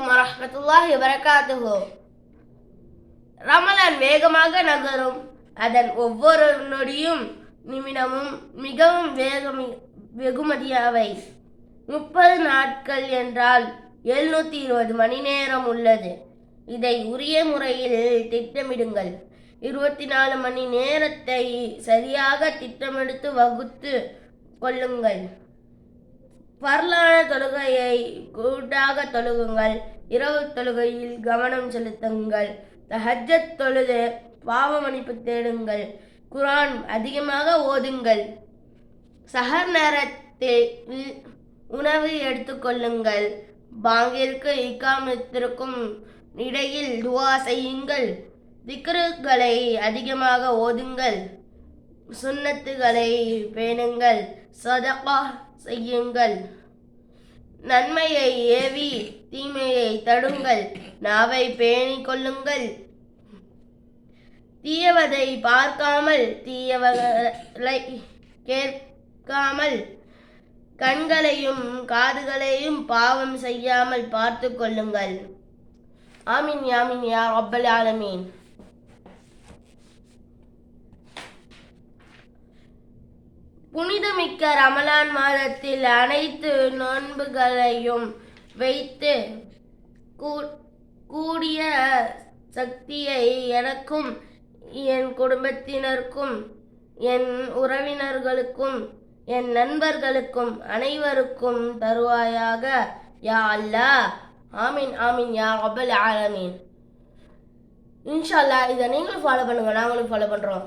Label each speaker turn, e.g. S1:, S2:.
S1: அலைக்கும் வரஹ்மத்துல்லாஹி வரகாத்துகோ ரமலான் வேகமாக நகரும். அதன் ஒவ்வொரு நொடியும் நிமிடமும் மிகவும் வேகம் வெகுமதியாவை. முப்பது நாட்கள் என்றால் எழுநூத்தி இருபது மணி நேரம் உள்ளது. இதை உரிய முறையில் திட்டமிடுங்கள். இருபத்தி நாலு மணி நேரத்தை சரியாக திட்டமெடுத்து வகுத்து கொள்ளுங்கள். வரலாறு தொழுகையை கூட்டாக தொழுகுங்கள். இரவு தொழுகையில் கவனம் செலுத்துங்கள். தஹஜத் தொழுது பாவ மன்னிப்பு தேடுங்கள். குரான் அதிகமாக ஓதுங்கள். சஹர் நேரத்தில் உணவு எடுத்துக்கொள்ளுங்கள் பாங்கிற்கு இக்காமத்திற்கும் இடையில் துவா செய்யுங்கள். திக்ருகளை அதிகமாக ஓதுங்கள். சுன்னத்துகளை பேணுங்கள். சதகா செய்யுங்கள். நன்மையை ஏவி தீமையை தடுங்கள். நாவை பேணிக் கொள்ளுங்கள். தீயவதை பார்க்காமல் தீயவர்களை கேட்காமல் கண்களையும் காதுகளையும் பாவம் செய்யாமல் பார்த்து கொள்ளுங்கள். ஆமீன் யாமின் யா ரப்பல் ஆலமீன். புனிதமிக்க ரமலான் மாதத்தில் அனைத்து நோன்புகளையும் வைத்து கூ- கூடிய சக்தியை எனக்கும் என் குடும்பத்தினருக்கும் என் உறவினர்களுக்கும் என் நண்பர்களுக்கும் அனைவருக்கும் தருவாயாக. யா அல்லா ஆமீன் ஆமீன் யா அபல் ஆலமீன். இன்ஷால்லா இதை நீங்களும் ஃபாலோ பண்ணுங்கள் நாங்களும் ஃபாலோ பண்ணுறோம்